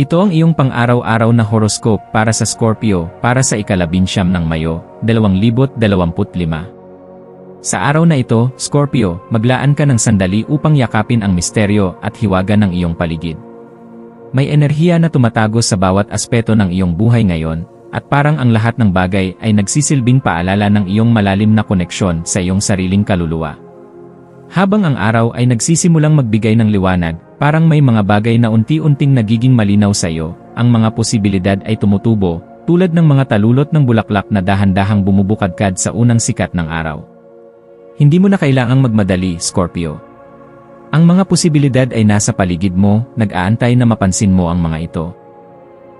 Ito ang iyong pang-araw-araw na horoscope para sa Scorpio para sa ikalabinsyam ng Mayo, 2025. Sa araw na ito, Scorpio, maglaan ka ng sandali upang yakapin ang misteryo at hiwaga ng iyong paligid. May enerhiya na tumatago sa bawat aspeto ng iyong buhay ngayon, at parang ang lahat ng bagay ay nagsisilbing paalala ng iyong malalim na koneksyon sa iyong sariling kaluluwa. Habang ang araw ay nagsisimulang magbigay ng liwanag, parang may mga bagay na unti-unting nagiging malinaw sa iyo, ang mga posibilidad ay tumutubo, tulad ng mga talulot ng bulaklak na dahan-dahang bumubukadkad sa unang sikat ng araw. Hindi mo na kailangang magmadali, Scorpio. Ang mga posibilidad ay nasa paligid mo, nag-aantay na mapansin mo ang mga ito.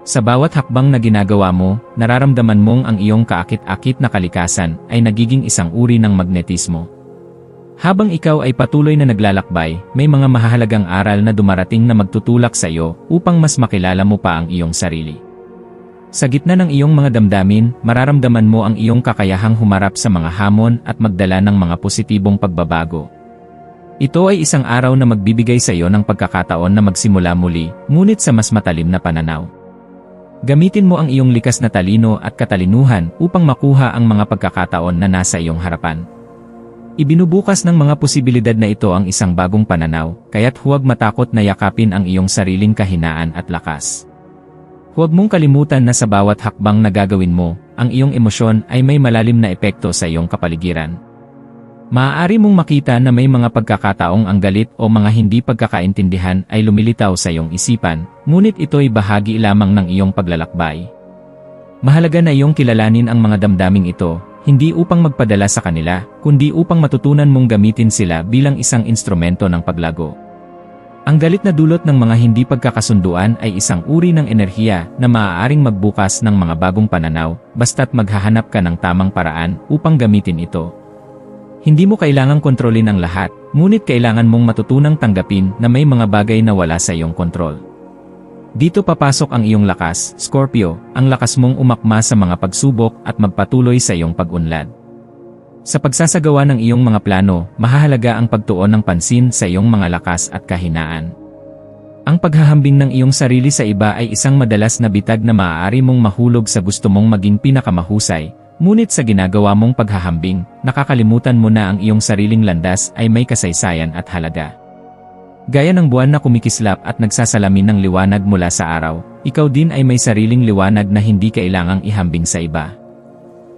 Sa bawat hakbang na ginagawa mo, nararamdaman mong ang iyong kaakit-akit na kalikasan ay nagiging isang uri ng magnetismo. Habang ikaw ay patuloy na naglalakbay, may mga mahahalagang aral na dumarating na magtutulak sa iyo upang mas makilala mo pa ang iyong sarili. Sa gitna ng iyong mga damdamin, mararamdaman mo ang iyong kakayahang humarap sa mga hamon at magdala ng mga positibong pagbabago. Ito ay isang araw na magbibigay sa iyo ng pagkakataon na magsimula muli, ngunit sa mas matalim na pananaw. Gamitin mo ang iyong likas na talino at katalinuhan upang makuha ang mga pagkakataon na nasa iyong harapan. Ibinubukas ng mga posibilidad na ito ang isang bagong pananaw, kaya't huwag matakot na yakapin ang iyong sariling kahinaan at lakas. Huwag mong kalimutan na sa bawat hakbang na gagawin mo, ang iyong emosyon ay may malalim na epekto sa iyong kapaligiran. Maaari mong makita na may mga pagkakataong ang galit o mga hindi pagkakaintindihan ay lumilitaw sa iyong isipan, ngunit ito'y bahagi lamang ng iyong paglalakbay. Mahalaga na iyong kilalanin ang mga damdaming ito, hindi upang magpadala sa kanila, kundi upang matutunan mong gamitin sila bilang isang instrumento ng paglago. Ang galit na dulot ng mga hindi pagkakasunduan ay isang uri ng enerhiya na maaaring magbukas ng mga bagong pananaw, basta't maghahanap ka ng tamang paraan upang gamitin ito. Hindi mo kailangang kontrolin ang lahat, ngunit kailangan mong matutunang tanggapin na may mga bagay na wala sa iyong kontrol. Dito papasok ang iyong lakas, Scorpio, ang lakas mong umakma sa mga pagsubok at magpatuloy sa iyong pag-unlad. Sa pagsasagawa ng iyong mga plano, mahahalaga ang pagtuon ng pansin sa iyong mga lakas at kahinaan. Ang paghahambing ng iyong sarili sa iba ay isang madalas na bitag na maaari mong mahulog sa gusto mong maging pinakamahusay, ngunit sa ginagawa mong paghahambing, nakakalimutan mo na ang iyong sariling landas ay may kasaysayan at halaga. Gaya ng buwan na kumikislap at nagsasalamin ng liwanag mula sa araw, ikaw din ay may sariling liwanag na hindi kailangang ihambing sa iba.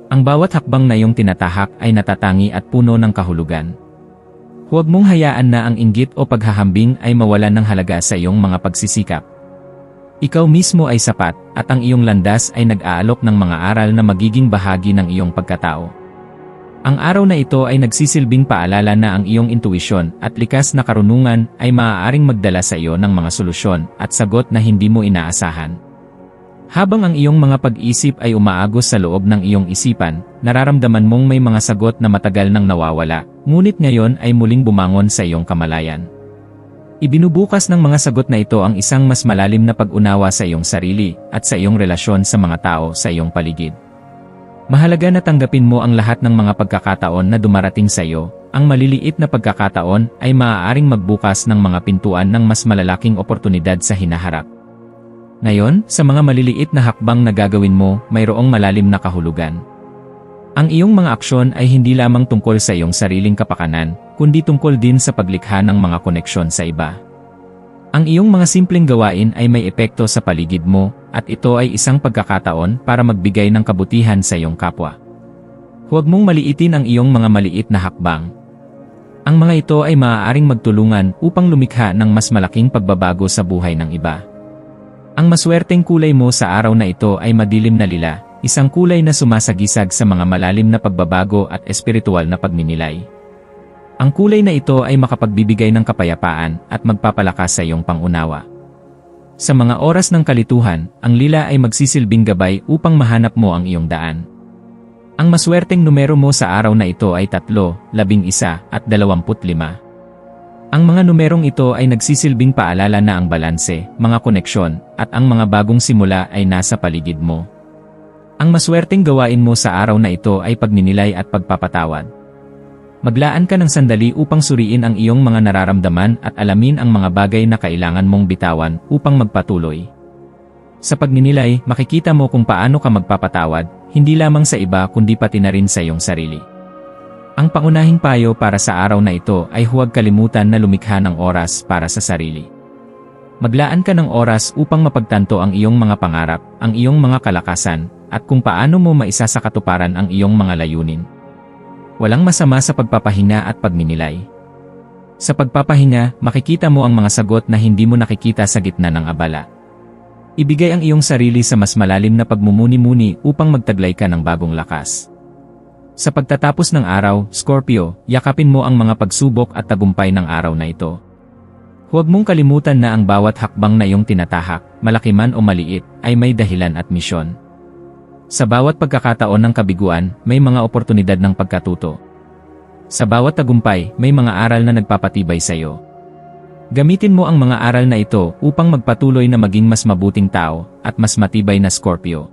Ang bawat hakbang na iyong tinatahak ay natatangi at puno ng kahulugan. Huwag mong hayaan na ang inggit o paghahambing ay mawalan ng halaga sa iyong mga pagsisikap. Ikaw mismo ay sapat, at ang iyong landas ay nag-aalok ng mga aral na magiging bahagi ng iyong pagkatao. Ang araw na ito ay nagsisilbing paalala na ang iyong intuisyon at likas na karunungan ay maaaring magdala sa iyo ng mga solusyon at sagot na hindi mo inaasahan. Habang ang iyong mga pag-isip ay umaagos sa loob ng iyong isipan, nararamdaman mong may mga sagot na matagal nang nawawala, ngunit ngayon ay muling bumangon sa iyong kamalayan. Ibinubukas ng mga sagot na ito ang isang mas malalim na pag-unawa sa iyong sarili at sa iyong relasyon sa mga tao sa iyong paligid. Mahalaga na tanggapin mo ang lahat ng mga pagkakataon na dumarating sa iyo. Ang maliliit na pagkakataon ay maaaring magbukas ng mga pintuan ng mas malalaking oportunidad sa hinaharap. Ngayon, sa mga maliliit na hakbang na gagawin mo, mayroong malalim na kahulugan. Ang iyong mga aksyon ay hindi lamang tungkol sa iyong sariling kapakanan, kundi tungkol din sa paglikha ng mga koneksyon sa iba. Ang iyong mga simpleng gawain ay may epekto sa paligid mo, at ito ay isang pagkakataon para magbigay ng kabutihan sa iyong kapwa. Huwag mong maliitin ang iyong mga maliit na hakbang. Ang mga ito ay maaaring magtulungan upang lumikha ng mas malaking pagbabago sa buhay ng iba. Ang maswerteng kulay mo sa araw na ito ay madilim na lila, isang kulay na sumasagisag sa mga malalim na pagbabago at espiritual na pagninilay. Ang kulay na ito ay makapagbibigay ng kapayapaan at magpapalakas sa iyong pangunawa. Sa mga oras ng kalituhan, ang lila ay magsisilbing gabay upang mahanap mo ang iyong daan. Ang maswerteng numero mo sa araw na ito ay 3, 11 at 25. Ang mga numerong ito ay nagsisilbing paalala na ang balanse, mga koneksyon, at ang mga bagong simula ay nasa paligid mo. Ang maswerteng gawain mo sa araw na ito ay pagninilay at pagpapatawad. Maglaan ka ng sandali upang suriin ang iyong mga nararamdaman at alamin ang mga bagay na kailangan mong bitawan upang magpatuloy. Sa pagninilay, makikita mo kung paano ka magpapatawad, hindi lamang sa iba kundi pati na rin sa iyong sarili. Ang pangunahing payo para sa araw na ito ay huwag kalimutan na lumikha ng oras para sa sarili. Maglaan ka ng oras upang mapagtanto ang iyong mga pangarap, ang iyong mga kalakasan, at kung paano mo maisasakatuparan ang iyong mga layunin. Walang masama sa pagpapahinga at pagninilay. Sa pagpapahinga, makikita mo ang mga sagot na hindi mo nakikita sa gitna ng abala. Ibigay ang iyong sarili sa mas malalim na pagmumuni-muni upang magtaglay ka ng bagong lakas. Sa pagtatapos ng araw, Scorpio, yakapin mo ang mga pagsubok at tagumpay ng araw na ito. Huwag mong kalimutan na ang bawat hakbang na iyong tinatahak, malaki man o maliit, ay may dahilan at misyon. Sa bawat pagkakataon ng kabiguan, may mga oportunidad ng pagkatuto. Sa bawat tagumpay, may mga aral na nagpapatibay sa iyo. Gamitin mo ang mga aral na ito upang magpatuloy na maging mas mabuting tao at mas matibay na Scorpio.